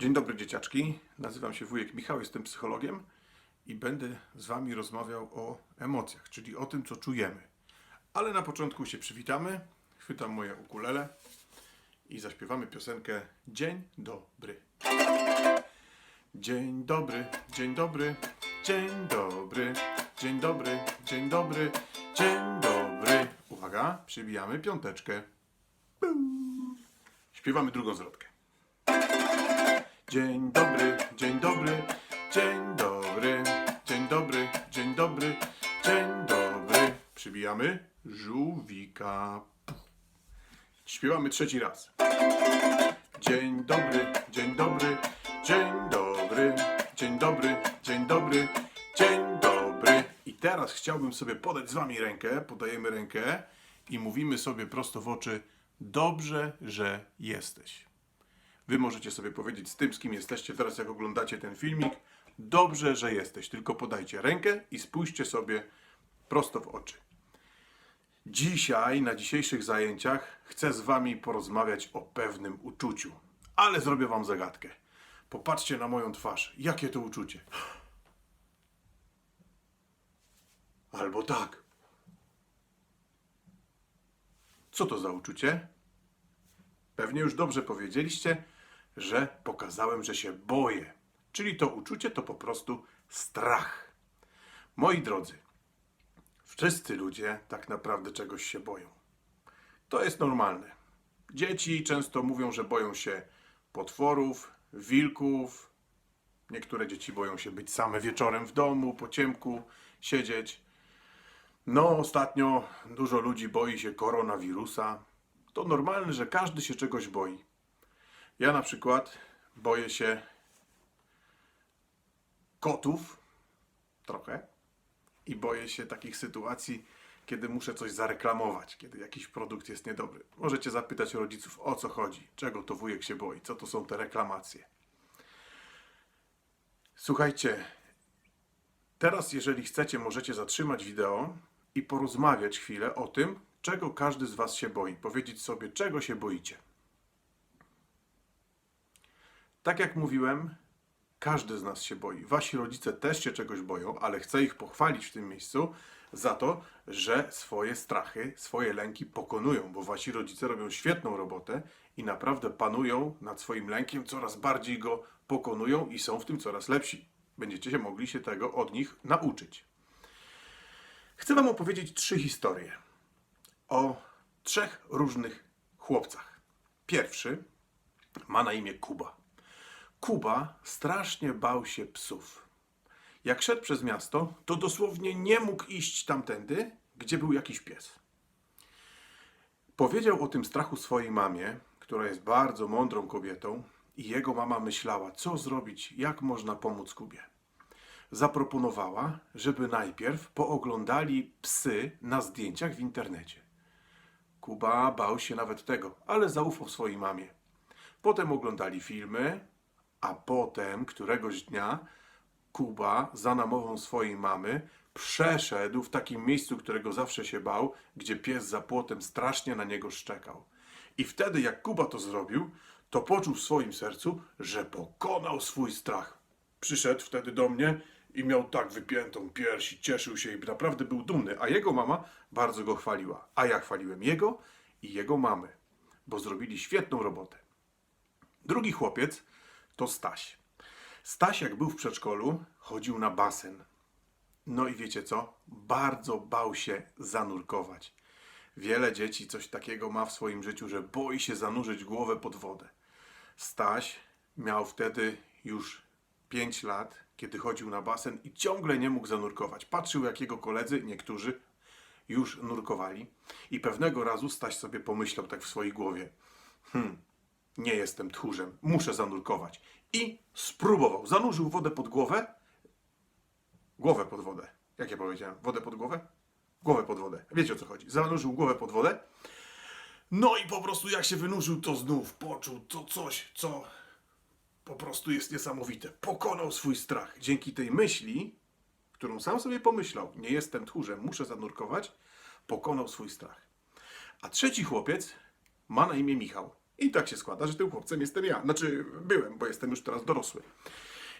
Dzień dobry dzieciaczki, nazywam się wujek Michał, jestem psychologiem i będę z wami rozmawiał o emocjach, czyli o tym, co czujemy. Ale na początku się przywitamy, chwytam moje ukulele i zaśpiewamy piosenkę Dzień dobry. Dzień dobry, dzień dobry, dzień dobry, dzień dobry, dzień dobry, dzień dobry. Uwaga, przybijamy piąteczkę. Śpiewamy drugą zwrotkę. Dzień dobry, dzień dobry, dzień dobry, dzień dobry, dzień dobry, dzień dobry. Przybijamy żółwika. Śpiewamy trzeci raz. Dzień dobry, dzień dobry, dzień dobry, dzień dobry, dzień dobry, dzień dobry. I teraz chciałbym sobie podać z wami rękę, podajemy rękę i mówimy sobie prosto w oczy dobrze, że jesteś. Wy możecie sobie powiedzieć z tym, z kim jesteście teraz, jak oglądacie ten filmik. Dobrze, że jesteś, tylko podajcie rękę i spójrzcie sobie prosto w oczy. Dzisiaj, na dzisiejszych zajęciach, chcę z Wami porozmawiać o pewnym uczuciu, ale zrobię Wam zagadkę. Popatrzcie na moją twarz. Jakie to uczucie? Albo tak. Co to za uczucie? Pewnie już dobrze powiedzieliście, że pokazałem, że się boję. Czyli to uczucie to po prostu strach. Moi drodzy, wszyscy ludzie tak naprawdę czegoś się boją. To jest normalne. Dzieci często mówią, że boją się potworów, wilków. Niektóre dzieci boją się być same wieczorem w domu, po ciemku, siedzieć. No, ostatnio dużo ludzi boi się koronawirusa. To normalne, że każdy się czegoś boi. Ja na przykład boję się kotów trochę i boję się takich sytuacji, kiedy muszę coś zareklamować, kiedy jakiś produkt jest niedobry. Możecie zapytać rodziców o co chodzi, czego to wujek się boi, co to są te reklamacje. Słuchajcie, teraz jeżeli chcecie, możecie zatrzymać wideo i porozmawiać chwilę o tym, czego każdy z Was się boi. Powiedzieć sobie, czego się boicie. Tak jak mówiłem, każdy z nas się boi. Wasi rodzice też się czegoś boją, ale chcę ich pochwalić w tym miejscu za to, że swoje strachy, swoje lęki pokonują, bo wasi rodzice robią świetną robotę i naprawdę panują nad swoim lękiem, coraz bardziej go pokonują i są w tym coraz lepsi. Będziecie się mogli się tego od nich nauczyć. Chcę Wam opowiedzieć trzy historie o trzech różnych chłopcach. Pierwszy ma na imię Kuba. Kuba strasznie bał się psów. Jak szedł przez miasto, to dosłownie nie mógł iść tamtędy, gdzie był jakiś pies. Powiedział o tym strachu swojej mamie, która jest bardzo mądrą kobietą, i jego mama myślała, co zrobić, jak można pomóc Kubie. Zaproponowała, żeby najpierw pooglądali psy na zdjęciach w internecie. Kuba bał się nawet tego, ale zaufał swojej mamie. Potem oglądali filmy, a potem któregoś dnia Kuba za namową swojej mamy przeszedł w takim miejscu, którego zawsze się bał, gdzie pies za płotem strasznie na niego szczekał. I wtedy, jak Kuba to zrobił, to poczuł w swoim sercu, że pokonał swój strach. Przyszedł wtedy do mnie i miał tak wypiętą pierś i cieszył się i naprawdę był dumny, a jego mama bardzo go chwaliła. A ja chwaliłem jego i jego mamę, bo zrobili świetną robotę. Drugi chłopiec to Staś. Staś, jak był w przedszkolu, chodził na basen. No i wiecie co? Bardzo bał się zanurkować. Wiele dzieci coś takiego ma w swoim życiu, że boi się zanurzyć głowę pod wodę. Staś miał wtedy już 5 lat, kiedy chodził na basen i ciągle nie mógł zanurkować. Patrzył, jak jego koledzy, niektórzy, już nurkowali. I pewnego razu Staś sobie pomyślał tak w swojej głowie: Hmm, nie jestem tchórzem, muszę zanurkować. I spróbował. Zanurzył wodę pod głowę. Głowę pod wodę. Jak ja powiedziałem? Wodę pod głowę? Głowę pod wodę. Wiecie o co chodzi. Zanurzył głowę pod wodę. No i po prostu jak się wynurzył, to znów poczuł to coś, co po prostu jest niesamowite. Pokonał swój strach. Dzięki tej myśli, którą sam sobie pomyślał, nie jestem tchórzem, muszę zanurkować, pokonał swój strach. A trzeci chłopiec ma na imię Michał. I tak się składa, że tym chłopcem jestem ja. Znaczy, byłem, bo jestem już teraz dorosły.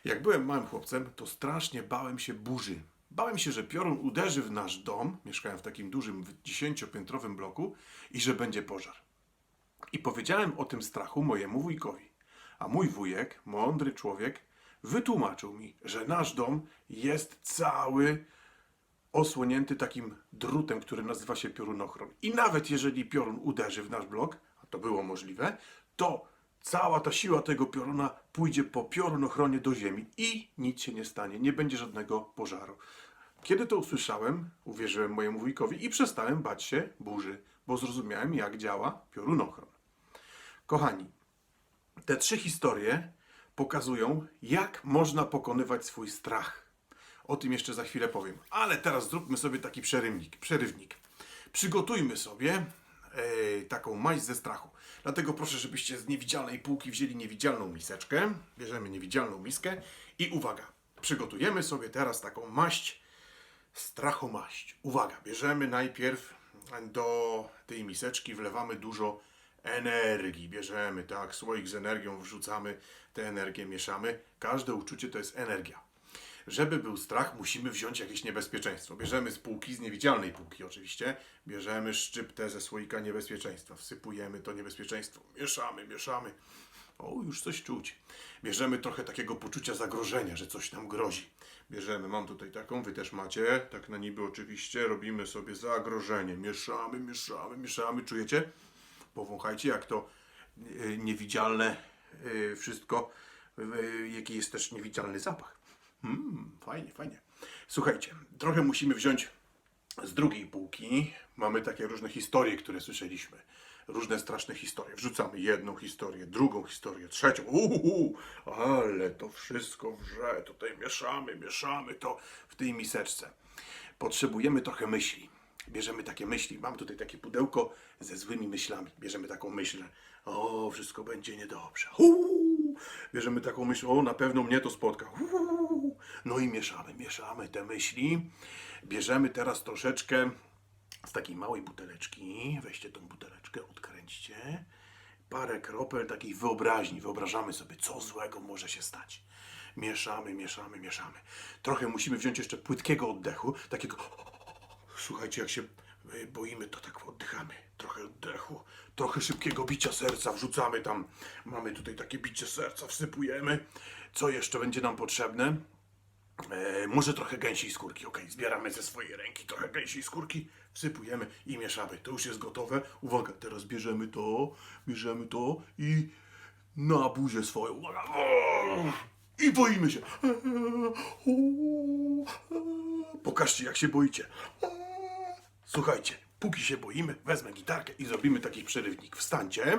Jak byłem małym chłopcem, to strasznie bałem się burzy. Bałem się, że piorun uderzy w nasz dom, mieszkałem w takim dużym, dziesięciopiętrowym bloku, i że będzie pożar. I powiedziałem o tym strachu mojemu wujkowi. A mój wujek, mądry człowiek, wytłumaczył mi, że nasz dom jest cały osłonięty takim drutem, który nazywa się piorunochron. I nawet jeżeli piorun uderzy w nasz blok, to było możliwe, to cała ta siła tego pioruna pójdzie po piorunochronie do ziemi i nic się nie stanie, nie będzie żadnego pożaru. Kiedy to usłyszałem, uwierzyłem mojemu wujkowi i przestałem bać się burzy, bo zrozumiałem, jak działa piorunochron. Kochani, te trzy historie pokazują, jak można pokonywać swój strach. O tym jeszcze za chwilę powiem. Ale teraz zróbmy sobie taki przerywnik. przerywnik. Przygotujmy sobie e, taką maść ze strachu. Dlatego proszę, żebyście z niewidzialnej półki wzięli niewidzialną miseczkę. Bierzemy niewidzialną miskę i uwaga, przygotujemy sobie teraz taką maść, strachomaść. Uwaga, bierzemy najpierw do tej miseczki, wlewamy dużo energii. Bierzemy, tak, słoik z energią, wrzucamy tę energię, mieszamy. Każde uczucie to jest energia. Żeby był strach, musimy wziąć jakieś niebezpieczeństwo. Bierzemy z półki, z niewidzialnej półki oczywiście, bierzemy szczyptę ze słoika niebezpieczeństwa, wsypujemy to niebezpieczeństwo, mieszamy, mieszamy. O, już coś czuć. Bierzemy trochę takiego poczucia zagrożenia, że coś nam grozi. Bierzemy, mam tutaj taką, wy też macie, tak na niby oczywiście, robimy sobie zagrożenie. Mieszamy, mieszamy, mieszamy, czujecie? Powąchajcie, jak to e, niewidzialne e, wszystko, e, jaki jest też niewidzialny zapach. Mm, fajnie, fajnie. Słuchajcie, trochę musimy wziąć z drugiej półki. Mamy takie różne historie, które słyszeliśmy. Różne straszne historie. Wrzucamy jedną historię, drugą historię, trzecią. Uhu, ale to wszystko wrze. Tutaj mieszamy, mieszamy to w tej miseczce. Potrzebujemy trochę myśli. Bierzemy takie myśli. Mam tutaj takie pudełko ze złymi myślami. Bierzemy taką myśl, o, wszystko będzie niedobrze. Uuu, bierzemy taką myśl, o, na pewno mnie to spotka. No i mieszamy, mieszamy te myśli. Bierzemy teraz troszeczkę z takiej małej buteleczki. Weźcie tą buteleczkę, odkręćcie. Parę kropel takiej wyobraźni. Wyobrażamy sobie, co złego może się stać. Mieszamy, mieszamy, mieszamy. Trochę musimy wziąć jeszcze płytkiego oddechu, takiego Słuchajcie, jak się y, boimy, to tak oddychamy. Trochę oddechu, trochę szybkiego bicia serca wrzucamy tam. Mamy tutaj takie bicie serca, wsypujemy. Co jeszcze będzie nam potrzebne? E, może trochę gęsiej skórki. Ok, zbieramy ze swojej ręki trochę gęsiej skórki, wsypujemy i mieszamy. To już jest gotowe. Uwaga, teraz bierzemy to, bierzemy to i na buzię swoją. Uwaga. I boimy się. Pokażcie, jak się boicie. Słuchajcie, póki się boimy, wezmę gitarkę i zrobimy taki przerywnik. Wstańcie,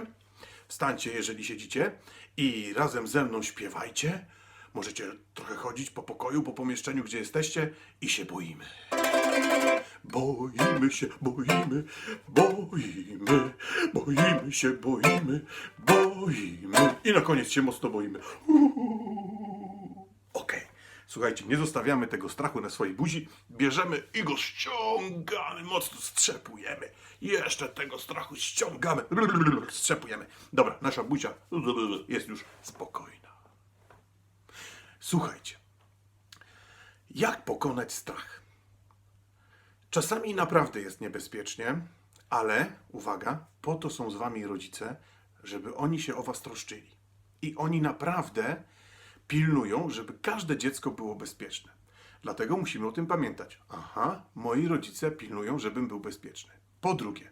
wstańcie, jeżeli siedzicie i razem ze mną śpiewajcie. Możecie trochę chodzić po pokoju, po pomieszczeniu, gdzie jesteście i się boimy. Boimy się, boimy, boimy, boimy się, boimy, boimy. I na koniec się mocno boimy. Okej. Słuchajcie, nie zostawiamy tego strachu na swojej buzi, bierzemy i go ściągamy, mocno strzepujemy. Jeszcze tego strachu ściągamy, strzepujemy. Dobra, nasza buzia jest już spokojna. Słuchajcie, jak pokonać strach? Czasami naprawdę jest niebezpiecznie, ale uwaga, po to są z wami rodzice, żeby oni się o was troszczyli. I oni naprawdę pilnują, żeby każde dziecko było bezpieczne. Dlatego musimy o tym pamiętać. Aha, moi rodzice pilnują, żebym był bezpieczny. Po drugie,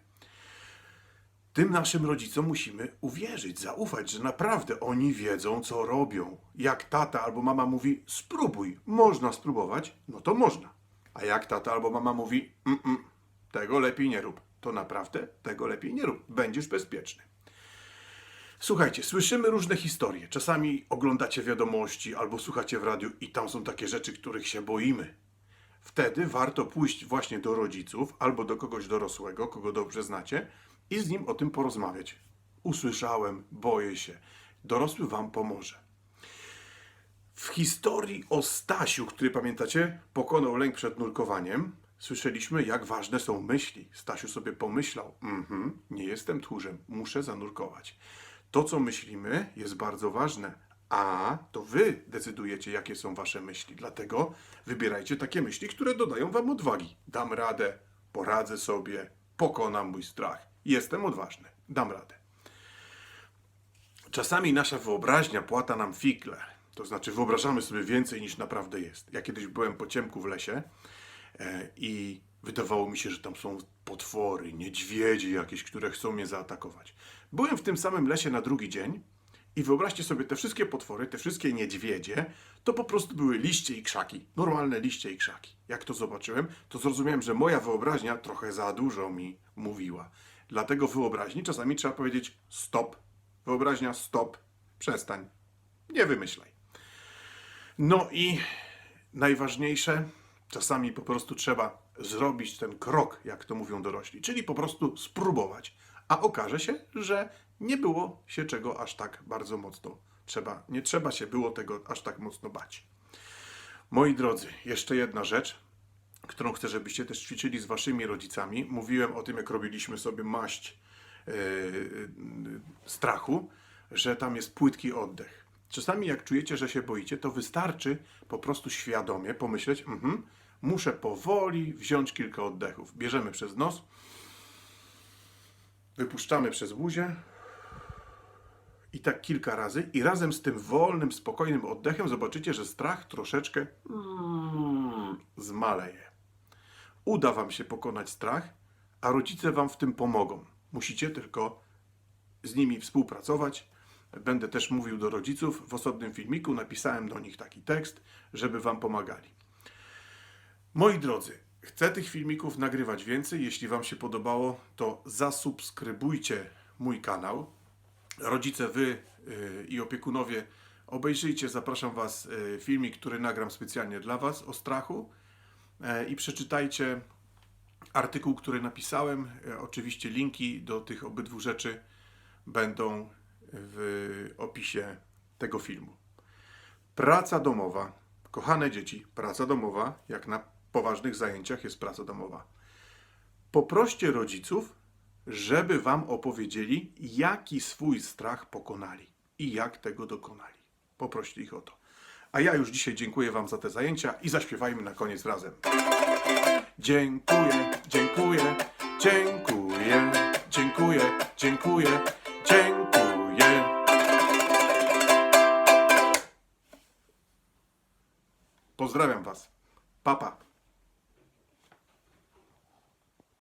tym naszym rodzicom musimy uwierzyć, zaufać, że naprawdę oni wiedzą, co robią. Jak tata albo mama mówi, spróbuj, można spróbować, no to można. A jak tata albo mama mówi, mm, mm, tego lepiej nie rób, to naprawdę tego lepiej nie rób, będziesz bezpieczny. Słuchajcie, słyszymy różne historie. Czasami oglądacie wiadomości albo słuchacie w radiu i tam są takie rzeczy, których się boimy. Wtedy warto pójść właśnie do rodziców albo do kogoś dorosłego, kogo dobrze znacie i z nim o tym porozmawiać. Usłyszałem, boję się. Dorosły wam pomoże. W historii o Stasiu, który pamiętacie, pokonał lęk przed nurkowaniem, słyszeliśmy, jak ważne są myśli. Stasiu sobie pomyślał: mhm, nie jestem tchórzem, muszę zanurkować. To, co myślimy, jest bardzo ważne, a to wy decydujecie, jakie są wasze myśli. Dlatego wybierajcie takie myśli, które dodają wam odwagi. Dam radę, poradzę sobie, pokonam mój strach. Jestem odważny, dam radę. Czasami nasza wyobraźnia płata nam figle. To znaczy, wyobrażamy sobie więcej niż naprawdę jest. Ja kiedyś byłem po ciemku w lesie e, i wydawało mi się, że tam są potwory, niedźwiedzie jakieś, które chcą mnie zaatakować. Byłem w tym samym lesie na drugi dzień i wyobraźcie sobie, te wszystkie potwory, te wszystkie niedźwiedzie, to po prostu były liście i krzaki. Normalne liście i krzaki. Jak to zobaczyłem, to zrozumiałem, że moja wyobraźnia trochę za dużo mi mówiła. Dlatego wyobraźni czasami trzeba powiedzieć stop. Wyobraźnia stop, przestań. Nie wymyślaj. No i najważniejsze, czasami po prostu trzeba zrobić ten krok, jak to mówią dorośli, czyli po prostu spróbować. A okaże się, że nie było się czego aż tak bardzo mocno trzeba, nie trzeba się było tego aż tak mocno bać. Moi drodzy, jeszcze jedna rzecz, którą chcę, żebyście też ćwiczyli z waszymi rodzicami. Mówiłem o tym, jak robiliśmy sobie maść yy, strachu, że tam jest płytki oddech. Czasami jak czujecie, że się boicie, to wystarczy po prostu świadomie pomyśleć, mhm, muszę powoli wziąć kilka oddechów. Bierzemy przez nos, wypuszczamy przez buzię i tak kilka razy i razem z tym wolnym, spokojnym oddechem zobaczycie, że strach troszeczkę mm, zmaleje. Uda Wam się pokonać strach, a rodzice Wam w tym pomogą. Musicie tylko z nimi współpracować. Będę też mówił do rodziców w osobnym filmiku. Napisałem do nich taki tekst, żeby Wam pomagali. Moi drodzy, chcę tych filmików nagrywać więcej. Jeśli Wam się podobało, to zasubskrybujcie mój kanał. Rodzice, Wy yy, i opiekunowie, obejrzyjcie, zapraszam Was, yy, filmik, który nagram specjalnie dla Was o strachu yy, i przeczytajcie artykuł, który napisałem. Oczywiście linki do tych obydwu rzeczy będą w opisie tego filmu. Praca domowa. Kochane dzieci, praca domowa, jak na poważnych zajęciach jest praca domowa. Poproście rodziców, żeby wam opowiedzieli, jaki swój strach pokonali i jak tego dokonali. Poproście ich o to. A ja już dzisiaj dziękuję wam za te zajęcia i zaśpiewajmy na koniec razem. Dziękuję, dziękuję, dziękuję, dziękuję, dziękuję, dziękuję. Pozdrawiam Was. Papa.